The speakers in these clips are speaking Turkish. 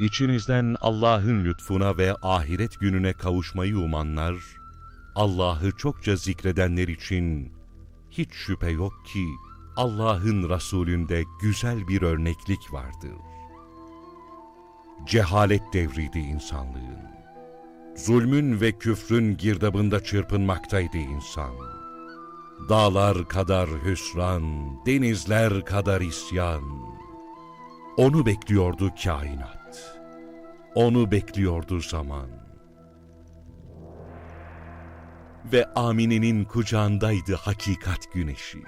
İçinizden Allah'ın lütfuna ve ahiret gününe kavuşmayı umanlar, Allah'ı çokça zikredenler için hiç şüphe yok ki Allah'ın Resulünde güzel bir örneklik vardır. Cehalet devriydi insanlığın. Zulmün ve küfrün girdabında çırpınmaktaydı insan. Dağlar kadar hüsran, denizler kadar isyan. Onu bekliyordu kainat. Onu bekliyordu zaman. Ve Amine'nin kucağındaydı hakikat güneşi.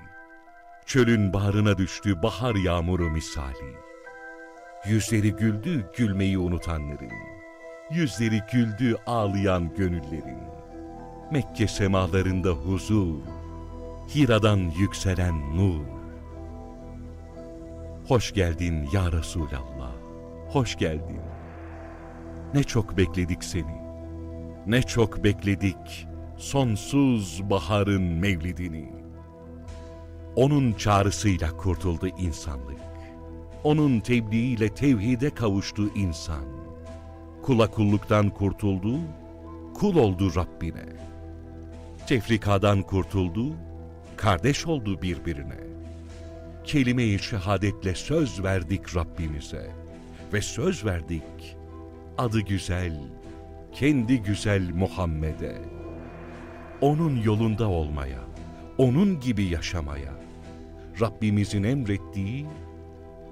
Çölün bağrına düştü bahar yağmuru misali. Yüzleri güldü gülmeyi unutanların. Yüzleri güldü ağlayan gönüllerin. Mekke semalarında huzur, Hira'dan yükselen nur. Hoş geldin ya Resulallah, hoş geldin. Ne çok bekledik seni, ne çok bekledik sonsuz baharın mevlidini. Onun çağrısıyla kurtuldu insanlık. Onun tebliğiyle tevhide kavuştu insan. Kula kulluktan kurtuldu, kul oldu Rabbine. Tefrikadan kurtuldu, kardeş oldu birbirine. Kelime-i şehadetle söz verdik Rabbimize ve söz verdik adı güzel, kendi güzel Muhammed'e. Onun yolunda olmaya, onun gibi yaşamaya, Rabbimizin emrettiği,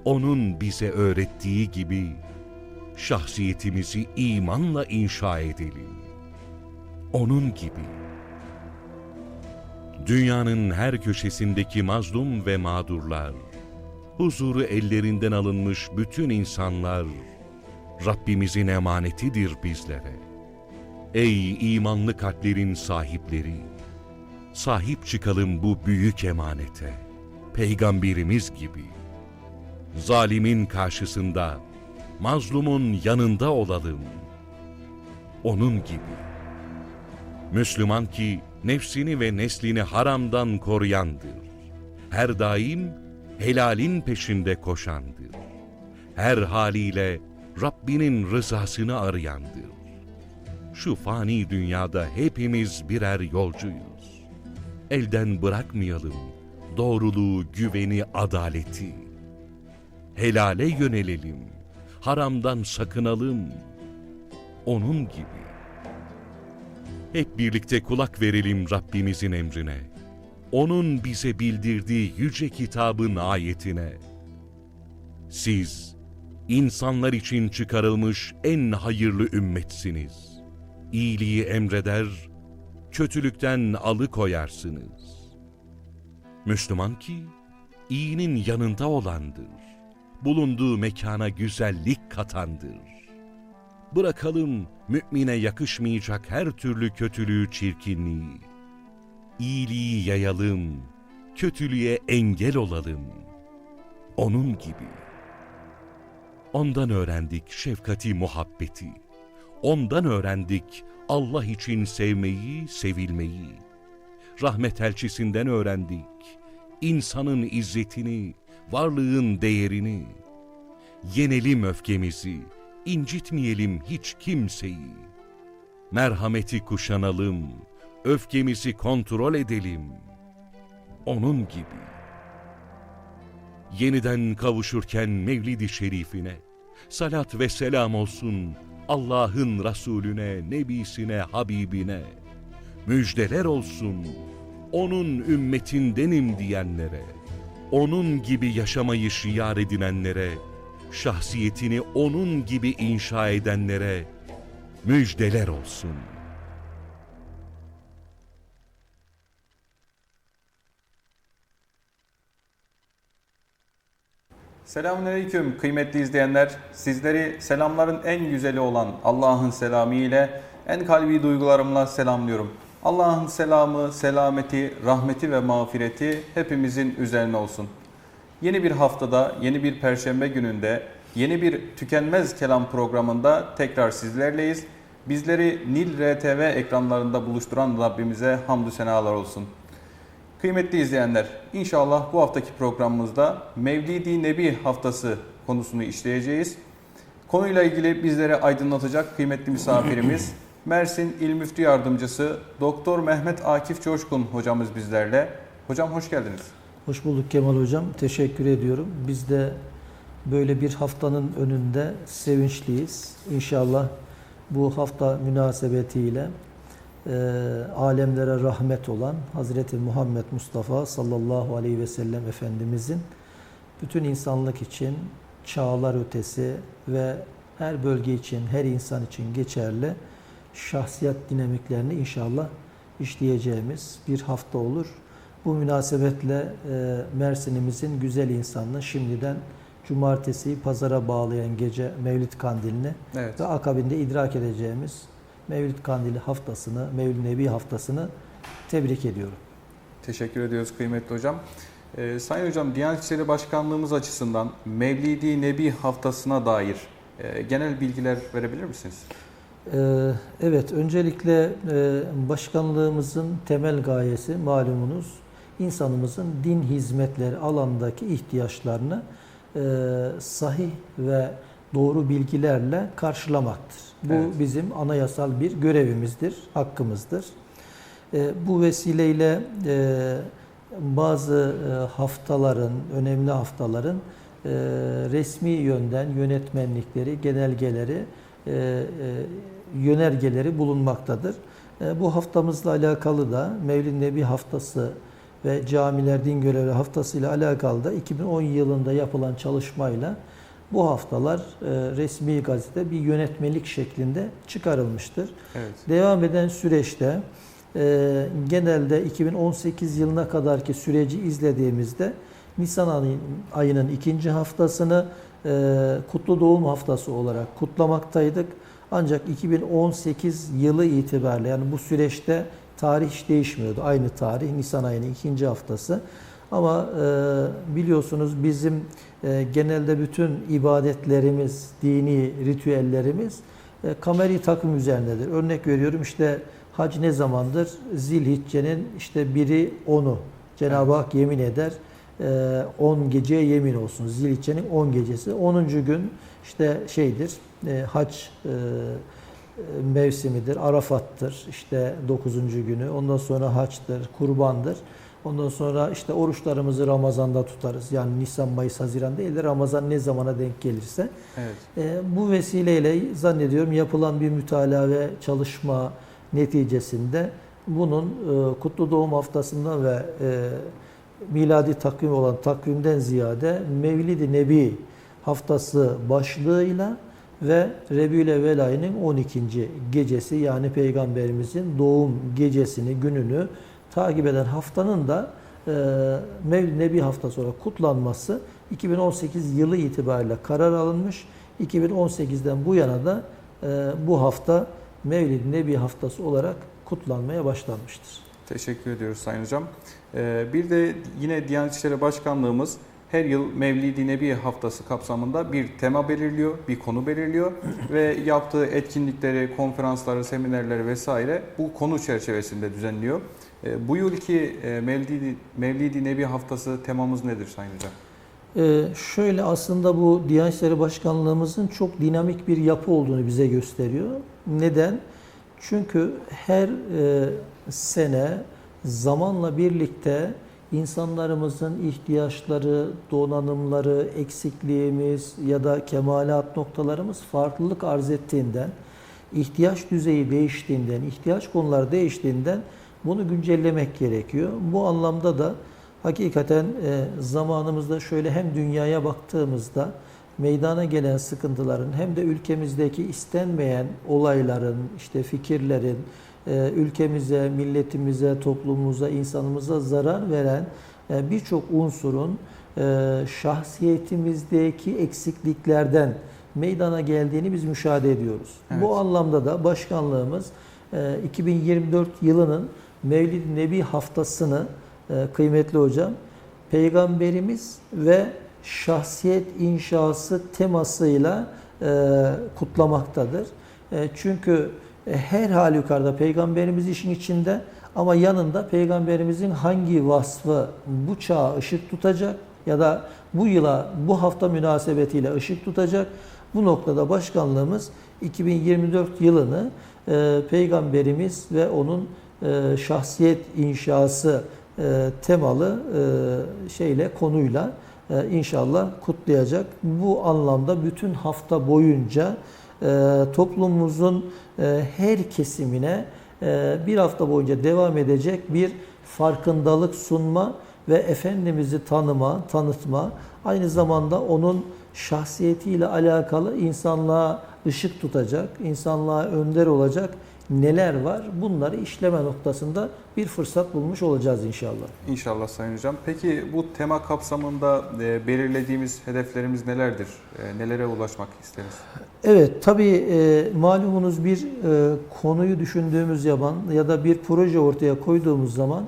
onun bize öğrettiği gibi şahsiyetimizi imanla inşa edelim. Onun gibi. Dünyanın her köşesindeki mazlum ve mağdurlar, huzuru ellerinden alınmış bütün insanlar, Rabbimizin emanetidir bizlere. Ey imanlı kalplerin sahipleri! Sahip çıkalım bu büyük emanete. Peygamberimiz gibi. Zalimin karşısında, mazlumun yanında olalım. Onun gibi. Müslüman ki nefsini ve neslini haramdan koruyandır. Her daim helalin peşinde koşandır. Her haliyle Rabbinin rızasını arayandır. Şu fani dünyada hepimiz birer yolcuyuz. Elden bırakmayalım doğruluğu, güveni, adaleti. Helale yönelelim, haramdan sakınalım. Onun gibi. Hep birlikte kulak verelim Rabbimizin emrine. Onun bize bildirdiği yüce kitabın ayetine. Siz, insanlar için çıkarılmış en hayırlı ümmetsiniz. İyiliği emreder, kötülükten alıkoyarsınız. Müslüman ki, iyinin yanında olandır. Bulunduğu mekana güzellik katandır. Bırakalım mümine yakışmayacak her türlü kötülüğü, çirkinliği. İyiliği yayalım, kötülüğe engel olalım. Onun gibi. Ondan öğrendik şefkati, muhabbeti. Ondan öğrendik Allah için sevmeyi, sevilmeyi. Rahmet elçisinden öğrendik insanın izzetini, varlığın değerini. Yenelim öfkemizi, incitmeyelim hiç kimseyi. Merhameti kuşanalım, öfkemizi kontrol edelim. Onun gibi. Yeniden kavuşurken Mevlid-i Şerifine, salat ve selam olsun Allah'ın Resulüne, Nebisine, Habibine. Müjdeler olsun onun ümmetindenim diyenlere, onun gibi yaşamayı şiar edinenlere, şahsiyetini onun gibi inşa edenlere müjdeler olsun. Selamünaleyküm kıymetli izleyenler. Sizleri selamların en güzeli olan Allah'ın selamı ile en kalbi duygularımla selamlıyorum. Allah'ın selamı, selameti, rahmeti ve mağfireti hepimizin üzerine olsun. Yeni bir haftada, yeni bir perşembe gününde, yeni bir tükenmez kelam programında tekrar sizlerleyiz. Bizleri Nil RTV ekranlarında buluşturan Rabbimize hamdü senalar olsun. Kıymetli izleyenler, inşallah bu haftaki programımızda Mevlidi Nebi haftası konusunu işleyeceğiz. Konuyla ilgili bizlere aydınlatacak kıymetli misafirimiz Mersin İl Müftü Yardımcısı Doktor Mehmet Akif Coşkun hocamız bizlerle. Hocam hoş geldiniz. Hoş bulduk Kemal Hocam. Teşekkür ediyorum. Biz de böyle bir haftanın önünde sevinçliyiz. İnşallah bu hafta münasebetiyle e, alemlere rahmet olan Hazreti Muhammed Mustafa sallallahu aleyhi ve sellem Efendimizin bütün insanlık için çağlar ötesi ve her bölge için, her insan için geçerli şahsiyet dinamiklerini inşallah işleyeceğimiz bir hafta olur. Bu münasebetle e, Mersin'imizin güzel insanını şimdiden cumartesiyi pazara bağlayan gece Mevlid Kandilini Evet. ve akabinde idrak edeceğimiz Mevlid Kandili haftasını, Mevlid Nebi haftasını tebrik ediyorum. Teşekkür ediyoruz kıymetli hocam. Ee, Sayın hocam Diyanet İşleri Başkanlığımız açısından Mevlidi Nebi haftasına dair e, genel bilgiler verebilir misiniz? Ee, Evet, öncelikle e, başkanlığımızın temel gayesi malumunuz insanımızın din hizmetleri alandaki ihtiyaçlarını e, sahih ve doğru bilgilerle karşılamaktır. Bu Evet. bizim anayasal bir görevimizdir, hakkımızdır. E, Bu vesileyle e, bazı e, haftaların, önemli haftaların e, resmi yönden yönetmenlikleri, genelgeleri, e, e, yönergeleri bulunmaktadır. E, Bu haftamızla alakalı da Mevlid Nebi Haftası ve Camiler Din Görevli Haftası ile alakalı da 2010 yılında yapılan çalışmayla bu haftalar e, resmi gazete bir yönetmelik şeklinde çıkarılmıştır. Evet. Devam eden süreçte e, genelde 2018 yılına kadarki süreci izlediğimizde Nisan ayı- ayının ikinci haftasını e, Kutlu Doğum Haftası olarak kutlamaktaydık. Ancak 2018 yılı itibariyle yani bu süreçte tarih hiç değişmiyordu. Aynı tarih Nisan ayının ikinci haftası. Ama e, biliyorsunuz bizim e, genelde bütün ibadetlerimiz, dini ritüellerimiz e, kameri takım üzerindedir. Örnek veriyorum işte hac ne zamandır? Zilhicce'nin işte biri onu. Cenab-ı Hak yemin eder. 10 geceye yemin olsun. Zilhicce'nin 10 gecesi. 10. gün işte şeydir. E, hac e, mevsimidir. Arafat'tır. İşte 9. günü. Ondan sonra haçtır, kurbandır. Ondan sonra işte oruçlarımızı Ramazan'da tutarız. Yani Nisan, Mayıs, Haziran değil de Ramazan ne zamana denk gelirse. Evet. E, bu vesileyle zannediyorum yapılan bir mütalaa ve çalışma neticesinde bunun e, Kutlu Doğum Haftası'ndan ve e, miladi takvim olan takvimden ziyade Mevlid-i Nebi haftası başlığıyla ve Rebiül ayının 12. gecesi yani Peygamberimizin doğum gecesini, gününü takip eden haftanın da e, Mevlid Nebi haftası olarak kutlanması 2018 yılı itibariyle karar alınmış. 2018'den bu yana da e, bu hafta Mevlid Nebi haftası olarak kutlanmaya başlanmıştır. Teşekkür ediyoruz Sayın Hocam. Ee, Bir de yine Diyanet İşleri Başkanlığımız her yıl Mevlidi Nebi haftası kapsamında bir tema belirliyor, bir konu belirliyor ve yaptığı etkinlikleri, konferansları, seminerleri vesaire bu konu çerçevesinde düzenliyor. Ee, Bu yılki e, Mevlidi, Mevlidi Nebi haftası temamız nedir Sayın Hocam? Ee, şöyle aslında bu Diyanet İşleri Başkanlığımızın çok dinamik bir yapı olduğunu bize gösteriyor. Neden? Çünkü her e, sene zamanla birlikte insanlarımızın ihtiyaçları, donanımları, eksikliğimiz ya da kemalat noktalarımız farklılık arz ettiğinden, ihtiyaç düzeyi değiştiğinden, ihtiyaç konuları değiştiğinden bunu güncellemek gerekiyor. Bu anlamda da hakikaten e, zamanımızda şöyle hem dünyaya baktığımızda meydana gelen sıkıntıların hem de ülkemizdeki istenmeyen olayların, işte fikirlerin, e, ülkemize, milletimize, toplumumuza, insanımıza zarar veren e, birçok unsurun şahsiyetimizdeki eksikliklerden meydana geldiğini biz müşahede ediyoruz. Evet. Bu anlamda da başkanlığımız e, 2024 yılının Mevlid Nebi haftasını e, kıymetli hocam Peygamberimiz ve şahsiyet inşası temasıyla e, kutlamaktadır. E, çünkü her halükarda Peygamberimiz işin içinde ama yanında Peygamberimizin hangi vasfı bu çağa ışık tutacak ya da bu yıla bu hafta münasebetiyle ışık tutacak Bu noktada başkanlığımız 2024 yılını Peygamberimiz ve onun e, şahsiyet inşası e, temalı e, şeyle konuyla inşallah kutlayacak. Bu anlamda bütün hafta boyunca toplumumuzun her kesimine bir hafta boyunca devam edecek bir farkındalık sunma ve Efendimiz'i tanıma, tanıtma, aynı zamanda onun şahsiyetiyle alakalı insanlığa ışık tutacak, insanlığa önder olacak neler var bunları işleme noktasında bir fırsat bulmuş olacağız inşallah. İnşallah Sayın Hocam. Peki bu tema kapsamında e, belirlediğimiz hedeflerimiz nelerdir? E, nelere ulaşmak isteriz? Evet, tabii e, malumunuz bir konuyu düşündüğümüz zaman ya da bir proje ortaya koyduğumuz zaman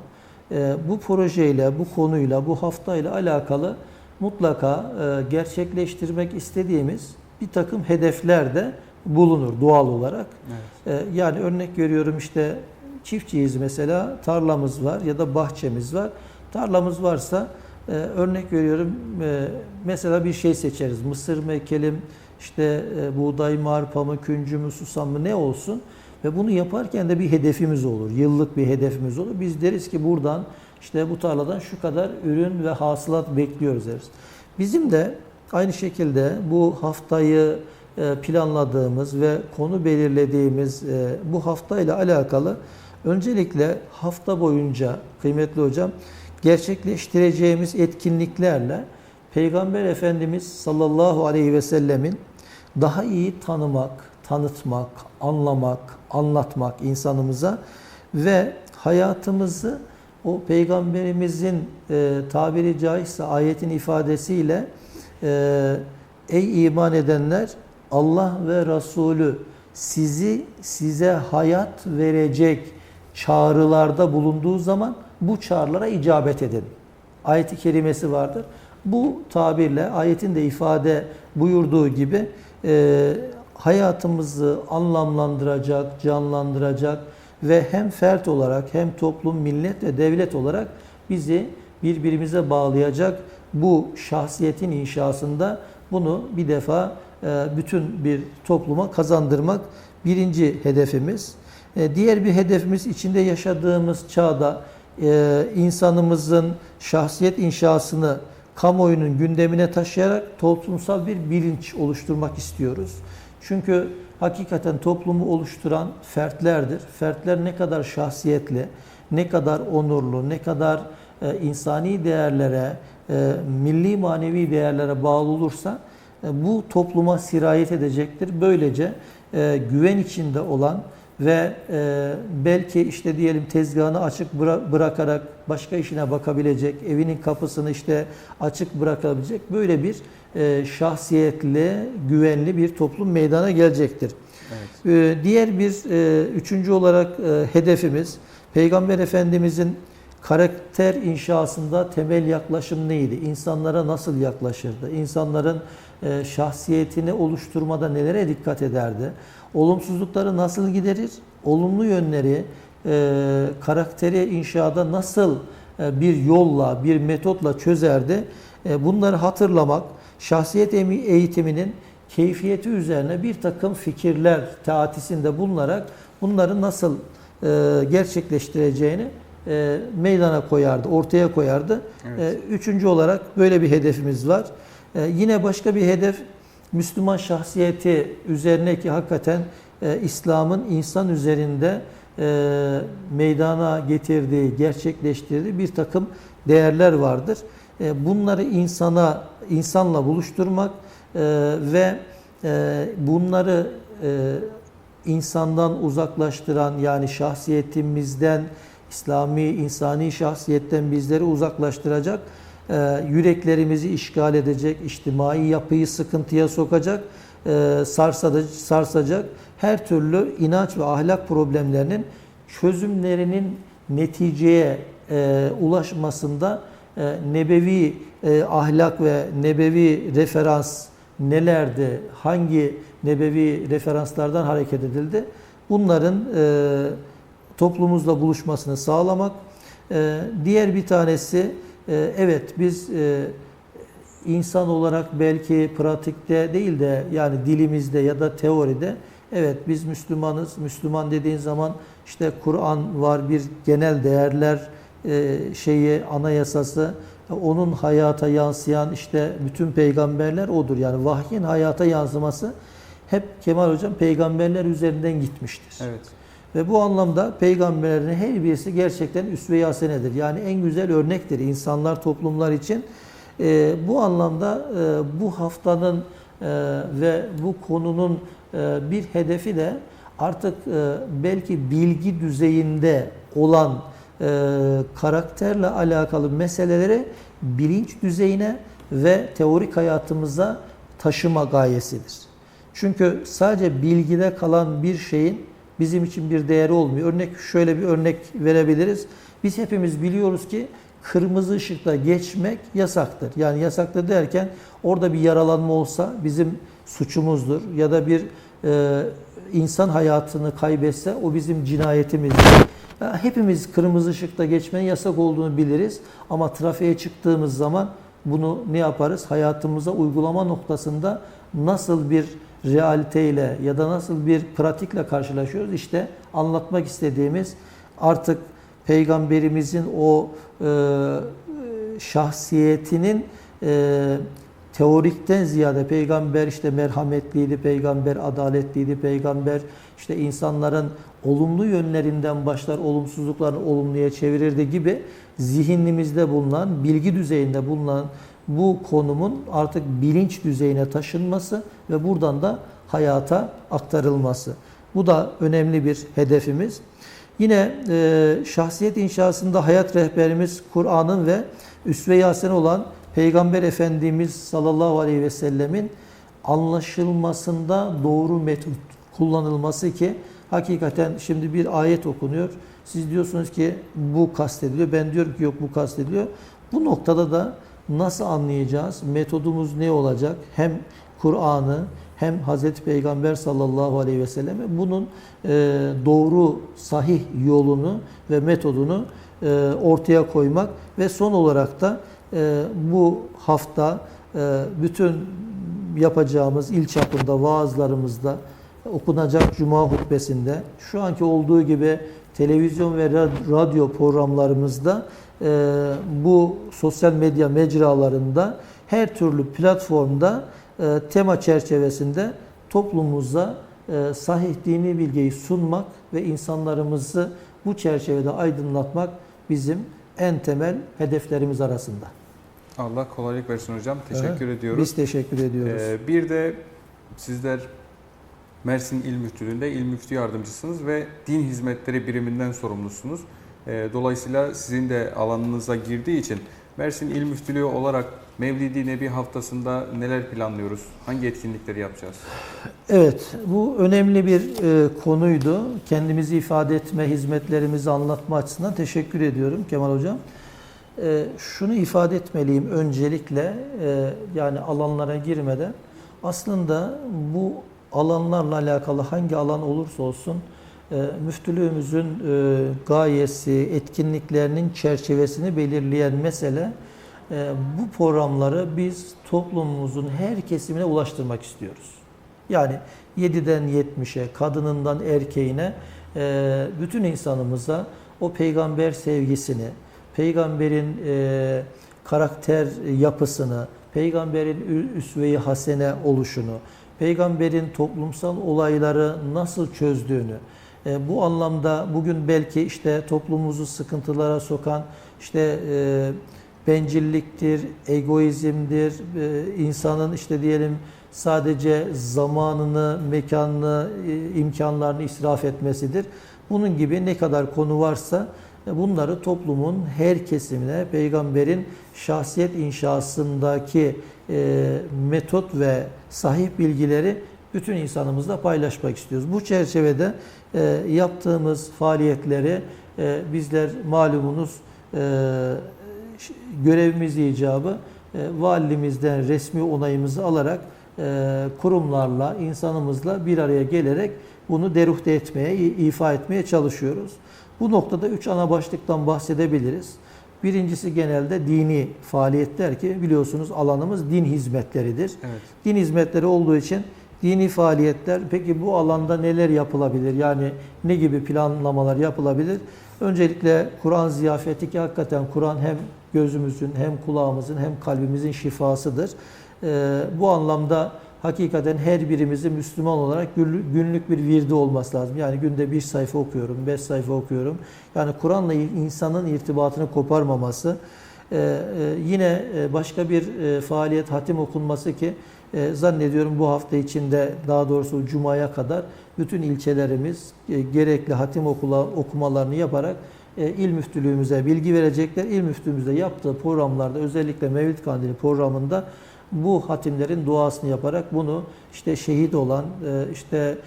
bu projeyle, bu konuyla, bu haftayla alakalı mutlaka gerçekleştirmek istediğimiz bir takım hedefler de bulunur doğal olarak. Evet. E, yani örnek veriyorum işte çiftçiyiz mesela, tarlamız var ya da bahçemiz var. Tarlamız varsa e, örnek veriyorum e, mesela bir şey seçeriz. Mısır mı, ekelim, işte e, buğday mı, arpa mı, küncü mü, susam mı ne olsun. Ve bunu yaparken de bir hedefimiz olur. Yıllık bir hedefimiz olur. Biz deriz ki buradan işte bu tarladan şu kadar ürün ve hasılat bekliyoruz deriz. Bizim de aynı şekilde bu haftayı planladığımız ve konu belirlediğimiz e, bu haftayla alakalı öncelikle hafta boyunca kıymetli hocam gerçekleştireceğimiz etkinliklerle Peygamber Efendimiz sallallahu aleyhi ve sellemin daha iyi tanımak, tanıtmak, anlamak, anlatmak insanımıza ve hayatımızı o peygamberimizin e, tabiri caizse ayetin ifadesiyle e, ey iman edenler Allah ve Resulü sizi size hayat verecek çağrılarda bulunduğu zaman bu çağrılara icabet edin. Ayet-i kerimesi vardır. Bu tabirle ayetin de ifade buyurduğu gibi e, hayatımızı anlamlandıracak, canlandıracak ve hem fert olarak hem toplum, millet ve devlet olarak bizi birbirimize bağlayacak bu şahsiyetin inşasında bunu bir defa bütün bir topluma kazandırmak birinci hedefimiz. E, Diğer bir hedefimiz içinde yaşadığımız çağda e, insanımızın şahsiyet inşasını kamuoyunun gündemine taşıyarak toplumsal bir bilinç oluşturmak istiyoruz. Çünkü hakikaten toplumu oluşturan fertlerdir. Fertler ne kadar şahsiyetli, ne kadar onurlu, ne kadar e, insani değerlere, e, milli manevi değerlere bağlı olursa e, bu topluma sirayet edecektir. Böylece e, güven içinde olan ve e, belki işte diyelim tezgahını açık bıra- bırakarak başka işine bakabilecek, evinin kapısını işte açık bırakabilecek böyle bir e, şahsiyetli, güvenli bir toplum meydana gelecektir. Evet. Ee, Diğer bir e, üçüncü olarak e, hedefimiz Peygamber Efendimizin karakter inşasında temel yaklaşım neydi? İnsanlara nasıl yaklaşırdı? İnsanların e, şahsiyetini oluşturmada nelere dikkat ederdi? Olumsuzlukları nasıl giderir? Olumlu yönleri e, karakteri inşada nasıl e, bir yolla, bir metotla çözerdi? E, Bunları hatırlamak, şahsiyet eğitiminin keyfiyeti üzerine bir takım fikirler teatisinde bulunarak bunları nasıl e, gerçekleştireceğini e, meydana koyardı, ortaya koyardı. Evet. E, üçüncü olarak böyle bir hedefimiz var. E, yine başka bir hedef Müslüman şahsiyeti üzerine ki hakikaten e, İslam'ın insan üzerinde e, meydana getirdiği, gerçekleştirdiği bir takım değerler vardır. E, bunları insana, insanla buluşturmak e, ve e, bunları e, insandan uzaklaştıran yani şahsiyetimizden, İslami, insani şahsiyetten bizleri uzaklaştıracak, yüreklerimizi işgal edecek, içtimai yapıyı sıkıntıya sokacak, e, sarsacak her türlü inanç ve ahlak problemlerinin çözümlerinin neticeye e, ulaşmasında e, nebevi ahlak ve nebevi referans nelerdi, hangi nebevi referanslardan hareket edildi? Bunların toplumumuzla buluşmasını sağlamak. Diğer bir tanesi, e, evet biz e, insan olarak belki pratikte değil de yani dilimizde ya da teoride evet biz Müslümanız. Müslüman dediğin zaman işte Kur'an var bir genel değerler e, şeyi anayasası onun hayata yansıyan işte bütün peygamberler odur. Yani vahyin hayata yansıması hep Kemal Hocam peygamberler üzerinden gitmiştir. Evet. Ve bu anlamda peygamberlerin her birisi gerçekten üsve-i hasenedir. Yani en güzel örnektir insanlar, toplumlar için. Ee, bu anlamda e, bu haftanın e, ve bu konunun e, bir hedefi de artık e, belki bilgi düzeyinde olan e, karakterle alakalı meseleleri bilinç düzeyine ve teorik hayatımıza taşıma gayesidir. Çünkü sadece bilgide kalan bir şeyin bizim için bir değeri olmuyor. Örnek şöyle bir örnek verebiliriz. Biz hepimiz biliyoruz ki kırmızı ışıkta geçmek yasaktır. Yani yasaktır derken orada bir yaralanma olsa bizim suçumuzdur ya da bir e, insan hayatını kaybetse o bizim cinayetimizdir. Ya Hepimiz kırmızı ışıkta geçmenin yasak olduğunu biliriz ama trafiğe çıktığımız zaman bunu ne yaparız? Hayatımıza uygulama noktasında nasıl bir realiteyle ya da nasıl bir pratikle karşılaşıyoruz? İşte anlatmak istediğimiz artık peygamberimizin o e, şahsiyetinin e, teorikten ziyade peygamber işte merhametliydi, peygamber adaletliydi, peygamber işte insanların olumlu yönlerinden başlar olumsuzluklarını olumluya çevirirdi gibi zihnimizde bulunan, bilgi düzeyinde bulunan bu konumun artık bilinç düzeyine taşınması ve buradan da hayata aktarılması. Bu da önemli bir hedefimiz. Yine e, şahsiyet inşasında hayat rehberimiz Kur'an'ın ve üsve-i hasene olan Peygamber Efendimiz sallallahu aleyhi ve sellemin anlaşılmasında doğru metot kullanılması ki hakikaten şimdi bir ayet okunuyor. Siz diyorsunuz ki bu kastediliyor. Ben diyorum ki yok bu kastediliyor. Bu noktada da nasıl anlayacağız? Metodumuz ne olacak? Hem Kur'an'ı hem Hazreti Peygamber sallallahu aleyhi ve selleme bunun e, doğru, sahih yolunu ve metodunu e, ortaya koymak ve son olarak da e, bu hafta e, bütün yapacağımız il çapında vaazlarımızda okunacak cuma hutbesinde şu anki olduğu gibi televizyon ve radyo programlarımızda bu sosyal medya mecralarında her türlü platformda e, tema çerçevesinde toplumumuza e, sahih dini bilgiyi sunmak ve insanlarımızı bu çerçevede aydınlatmak bizim en temel hedeflerimiz arasında. Allah kolaylık versin hocam. Teşekkür Evet, ediyoruz. Biz teşekkür ediyoruz. Ee, bir de sizler Mersin İl Müftülüğü'nde İl Müftü Yardımcısınız ve din hizmetleri biriminden sorumlusunuz. Ee, dolayısıyla sizin de alanınıza girdiği için Mersin İl Müftülüğü olarak Mevlidi Nebi haftasında neler planlıyoruz? Hangi etkinlikleri yapacağız? Evet, bu önemli bir e, konuydu. Kendimizi ifade etme, hizmetlerimizi anlatma açısından teşekkür ediyorum Kemal Hocam. E, şunu ifade etmeliyim öncelikle, e, yani alanlara girmeden. Aslında bu alanlarla alakalı hangi alan olursa olsun, müftülüğümüzün e, gayesi, etkinliklerinin çerçevesini belirleyen mesele, e, bu programları biz toplumumuzun her kesimine ulaştırmak istiyoruz. Yani 7'den 70'e, kadınından erkeğine, e, bütün insanımıza o peygamber sevgisini, peygamberin karakter yapısını, peygamberin üsve-i hasene oluşunu, peygamberin toplumsal olayları nasıl çözdüğünü, e, bu anlamda bugün belki işte toplumumuzu sıkıntılara sokan işte e, bencilliktir, egoizmdir, e, insanın işte diyelim sadece zamanını, mekanını, e, imkanlarını israf etmesidir. Bunun gibi ne kadar konu varsa e, bunları toplumun her kesimine peygamberin şahsiyet inşasındaki e, metot ve sahih bilgileri bütün insanımızla paylaşmak istiyoruz. Bu çerçevede e, yaptığımız faaliyetleri e, bizler malumunuz e, görevimiz icabı e, valimizden resmi onayımızı alarak e, kurumlarla, insanımızla bir araya gelerek bunu deruhte etmeye, ifa etmeye çalışıyoruz. Bu noktada üç ana başlıktan bahsedebiliriz. Birincisi genelde dini faaliyetler ki biliyorsunuz alanımız din hizmetleridir. Evet. Din hizmetleri olduğu için dini faaliyetler peki bu alanda neler yapılabilir? Yani ne gibi planlamalar yapılabilir? Öncelikle Kur'an ziyafeti ki hakikaten Kur'an hem gözümüzün hem kulağımızın hem kalbimizin şifasıdır. Ee, bu anlamda hakikaten her birimizin Müslüman olarak günlük- bir virdi olması lazım. Yani günde bir sayfa okuyorum, beş sayfa okuyorum. Yani Kur'an'la insanın irtibatını koparmaması. Ee, e, yine e, başka bir e, faaliyet hatim okunması ki e, zannediyorum bu hafta içinde daha doğrusu Cuma'ya kadar bütün ilçelerimiz e, gerekli hatim okumalarını yaparak e, il müftülüğümüze bilgi verecekler. İl müftülüğümüzde yaptığı programlarda özellikle Mevlid Kandili programında bu hatimlerin duasını yaparak bunu işte şehit olan, işte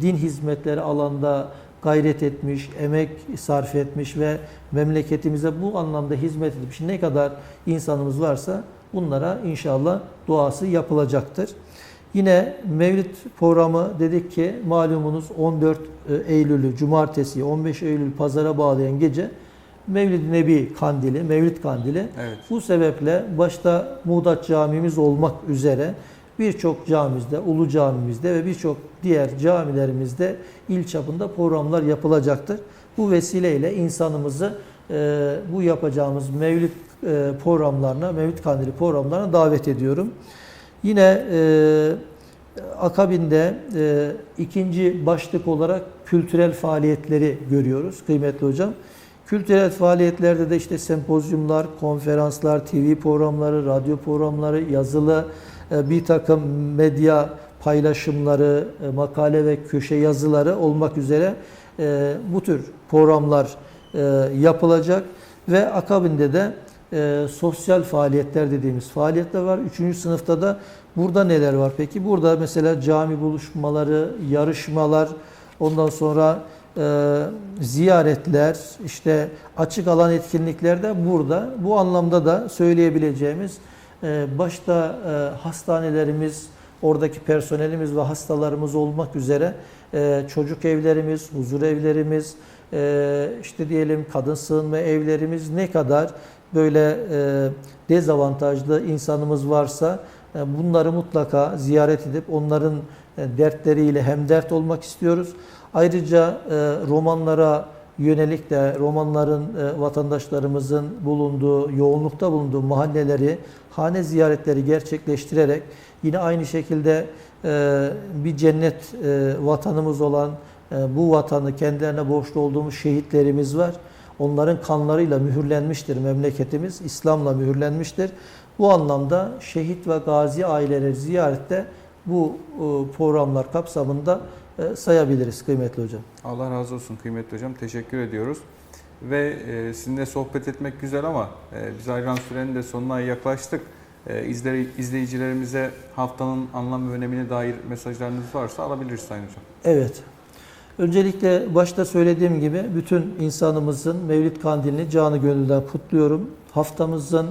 din hizmetleri alanda gayret etmiş, emek sarf etmiş ve memleketimize bu anlamda hizmet etmiş ne kadar insanımız varsa bunlara inşallah duası yapılacaktır. Yine Mevlid programı dedik ki malumunuz 14 Eylül'ü cumartesi 15 Eylül pazara bağlayan gece Mevlid Nebi kandili, Mevlid kandili. Evet. Bu sebeple başta Muğdat Camimiz olmak üzere birçok camimizde, Ulu Camimizde ve birçok diğer camilerimizde il çapında programlar yapılacaktır. Bu vesileyle insanımızı e, bu yapacağımız Mevlid e, programlarına, Mevlid Kandili programlarına davet ediyorum. Yine e, akabinde e, ikinci başlık olarak kültürel faaliyetleri görüyoruz kıymetli hocam. Kültürel faaliyetlerde de işte sempozyumlar, konferanslar, TV programları, radyo programları, yazılı e, bir takım medya paylaşımları, e, makale ve köşe yazıları olmak üzere e, bu tür programlar e, yapılacak ve akabinde de e, sosyal faaliyetler dediğimiz faaliyetler var. Üçüncü sınıfta da burada neler var peki? Burada mesela cami buluşmaları, yarışmalar, ondan sonra e, ziyaretler, işte açık alan etkinlikler de burada. Bu anlamda da söyleyebileceğimiz e, başta e, hastanelerimiz, oradaki personelimiz ve hastalarımız olmak üzere e, çocuk evlerimiz, huzur evlerimiz, e, işte diyelim kadın sığınma evlerimiz ne kadar böyle e, dezavantajlı insanımız varsa e, bunları mutlaka ziyaret edip onların e, dertleriyle hemdert olmak istiyoruz. Ayrıca e, romanlara yönelik de romanların e, vatandaşlarımızın bulunduğu, yoğunlukta bulunduğu mahalleleri, hane ziyaretleri gerçekleştirerek yine aynı şekilde bir cennet vatanımız olan bu vatanı kendilerine borçlu olduğumuz şehitlerimiz var. Onların kanlarıyla mühürlenmiştir memleketimiz, İslam'la mühürlenmiştir. Bu anlamda şehit ve gazi aileleri ziyarette bu e, programlar kapsamında e, sayabiliriz kıymetli hocam. Allah razı olsun kıymetli hocam. Teşekkür ediyoruz. Ve e, sizinle sohbet etmek güzel ama biz ayran sürenin de sonuna yaklaştık. İzle, izleyicilerimize haftanın anlam ve önemine dair mesajlarınız varsa alabiliriz Sayın Hocam. Evet. Öncelikle başta söylediğim gibi bütün insanımızın Mevlid Kandilini canı gönülden kutluyorum. Haftamızın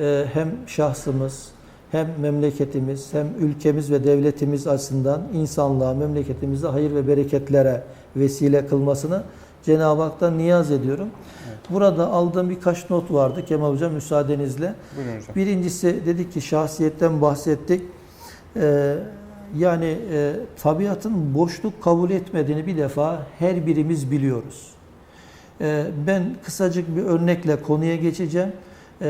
e, hem şahsımız hem memleketimiz hem ülkemiz ve devletimiz açısından insanlığa, memleketimize hayır ve bereketlere vesile kılmasını Cenab-ı Hak'tan niyaz ediyorum. Burada aldığım birkaç not vardı Kemal Hocam müsaadenizle. Buyurun hocam. Birincisi dedik ki şahsiyetten bahsettik. Ee, yani e, tabiatın boşluk kabul etmediğini bir defa her birimiz biliyoruz. Ee, ben kısacık bir örnekle konuya geçeceğim. Ee,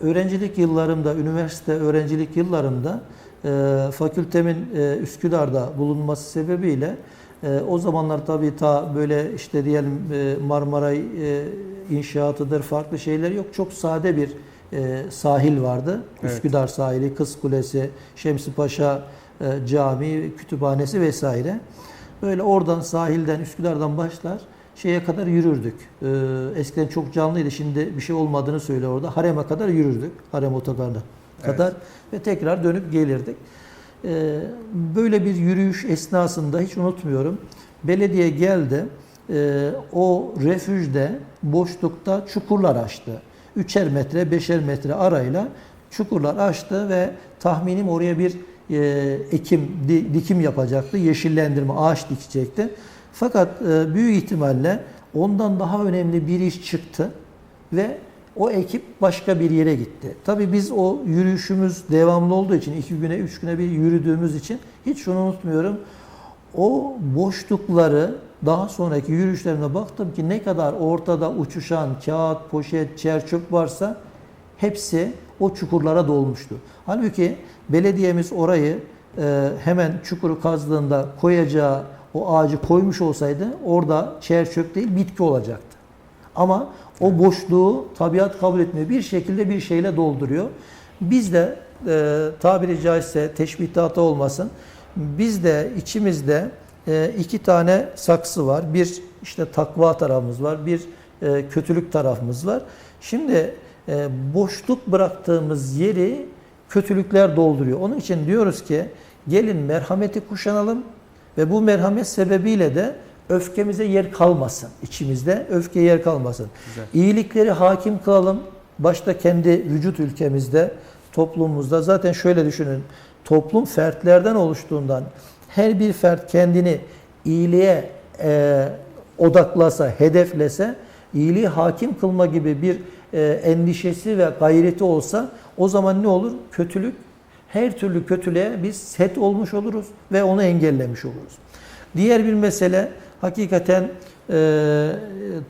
öğrencilik yıllarımda, üniversite öğrencilik yıllarımda e, fakültemin e, Üsküdar'da bulunması sebebiyle e, o zamanlar tabii ta böyle işte diyelim e, Marmaray e, inşaatıdır, farklı şeyler yok. Çok sade bir e, sahil vardı. Evet. Üsküdar sahili, Kız Kulesi, Şemsi Paşa e, Camii, kütüphanesi vesaire. Böyle oradan sahilden, Üsküdar'dan başlar şeye kadar yürürdük. E, eskiden çok canlıydı. Şimdi bir şey olmadığını söyle orada. Harem'e kadar yürürdük. Harem otogarına kadar ve tekrar dönüp gelirdik. E, böyle bir yürüyüş esnasında hiç unutmuyorum. Belediye geldi. E, o refüjde boşlukta çukurlar açtı. Üçer metre, beşer metre arayla çukurlar açtı ve tahminim oraya bir e, ekim, di- dikim yapacaktı. Yeşillendirme, ağaç dikecekti. Fakat e, büyük ihtimalle ondan daha önemli bir iş çıktı ve O ekip başka bir yere gitti. Tabii biz o yürüyüşümüz devamlı olduğu için, iki güne, üç güne bir yürüdüğümüz için hiç şunu unutmuyorum. O boşlukları daha sonraki yürüyüşlerime baktım ki ne kadar ortada uçuşan kağıt, poşet, çerçöp varsa hepsi o çukurlara dolmuştu. Halbuki belediyemiz orayı e, hemen çukuru kazdığında koyacağı o ağacı koymuş olsaydı orada çerçöp değil bitki olacaktı. Ama o boşluğu tabiat kabul etmiyor. Bir şekilde bir şeyle dolduruyor. Biz de e, tabiri caizse teşbihte hata olmasın. Biz de içimizde e, iki tane saksı var. Bir işte takva tarafımız var. Bir e, kötülük tarafımız var. Şimdi e, boşluk bıraktığımız yeri kötülükler dolduruyor. Onun için diyoruz ki gelin merhameti kuşanalım ve bu merhamet sebebiyle de öfkemize yer kalmasın. içimizde öfke yer kalmasın. Güzel. İyilikleri hakim kılalım. Başta kendi vücut ülkemizde, toplumumuzda. Zaten şöyle düşünün. Toplum fertlerden oluştuğundan her bir fert kendini iyiliğe e, odaklasa, hedeflese, iyiliği hakim kılma gibi bir endişesi ve gayreti olsa o zaman ne olur? Kötülük, her türlü kötülüğe biz set olmuş oluruz ve onu engellemiş oluruz. Diğer bir mesele hakikaten e,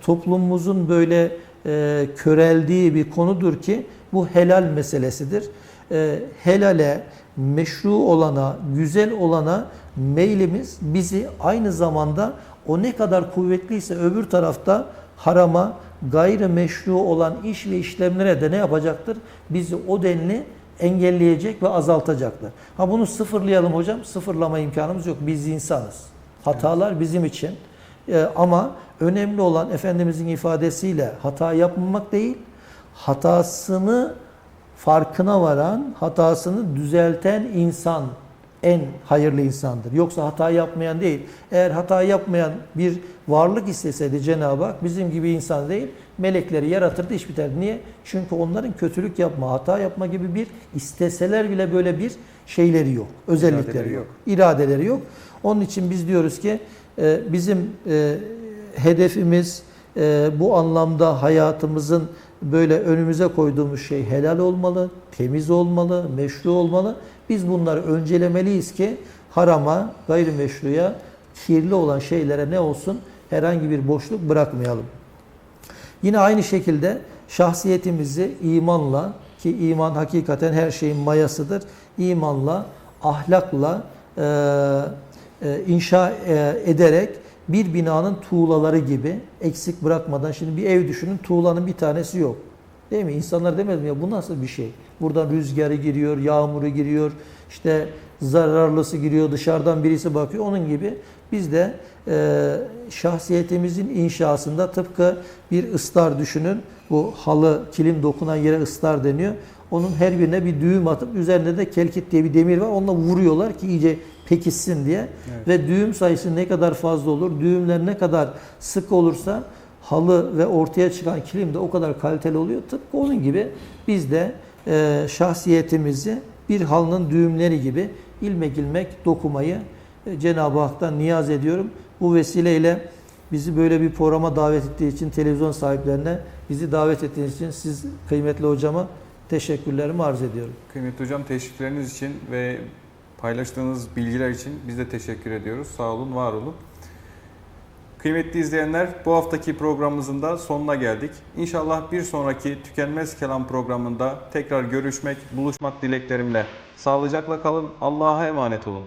toplumumuzun böyle e, köreldiği bir konudur ki bu helal meselesidir. E, helale, meşru olana, güzel olana meylimiz bizi aynı zamanda o ne kadar kuvvetliyse öbür tarafta harama, gayrimeşru olan iş ve işlemlere de ne yapacaktır? Bizi o denli engelleyecek ve azaltacaktır. Ha bunu sıfırlayalım hocam. Sıfırlama imkanımız yok. Biz insanız. Hatalar bizim için. Ee, ama önemli olan Efendimizin ifadesiyle hata yapmamak değil, hatasını farkına varan, hatasını düzelten insan en hayırlı insandır. Yoksa hata yapmayan değil. Eğer hata yapmayan bir varlık isteseydi Cenab-ı Hak bizim gibi insan değil, melekleri yaratırdı iş biterdi. Niye? Çünkü onların kötülük yapma, hata yapma gibi bir isteseler bile böyle bir şeyleri yok. Özellikleri İradeleri yok. İradeleri yok. Onun için biz diyoruz ki e, bizim e, hedefimiz e, bu anlamda hayatımızın böyle önümüze koyduğumuz şey helal olmalı, temiz olmalı, meşru olmalı. Biz bunları öncelemeliyiz ki harama, gayrimeşruya, kirli olan şeylere ne olsun herhangi bir boşluk bırakmayalım. Yine aynı şekilde şahsiyetimizi imanla ki iman hakikaten her şeyin mayasıdır. İmanla, ahlakla e, e, inşa e, ederek bir binanın tuğlaları gibi eksik bırakmadan şimdi bir ev düşünün tuğlanın bir tanesi yok. Değil mi? İnsanlar demez mi ya bu nasıl bir şey? Buradan rüzgarı giriyor, yağmuru giriyor, işte zararlısı giriyor, dışarıdan birisi bakıyor. Onun gibi biz de e, şahsiyetimizin inşasında tıpkı bir ıslar düşünün. Bu halı, kilim dokunan yere ıslar deniyor. Onun her birine bir düğüm atıp üzerinde de kelkit diye bir demir var. Onunla vuruyorlar ki iyice pekişsin diye. Evet. Ve düğüm sayısı ne kadar fazla olur, düğümler ne kadar sık olursa halı ve ortaya çıkan kilim de o kadar kaliteli oluyor. Tıpkı onun gibi biz de e, şahsiyetimizi bir halının düğümleri gibi ilmek ilmek dokumayı e, Cenab-ı Hak'tan niyaz ediyorum. Bu vesileyle bizi böyle bir programa davet ettiği için televizyon sahiplerine bizi davet ettiğiniz için siz kıymetli hocama teşekkürlerimi arz ediyorum. Kıymetli hocam teşrifleriniz için ve paylaştığınız bilgiler için biz de teşekkür ediyoruz. Sağ olun, var olun. Kıymetli izleyenler, bu haftaki programımızın da sonuna geldik. İnşallah bir sonraki Tükenmez Kelam programında tekrar görüşmek, buluşmak dileklerimle. Sağlıcakla kalın, Allah'a emanet olun.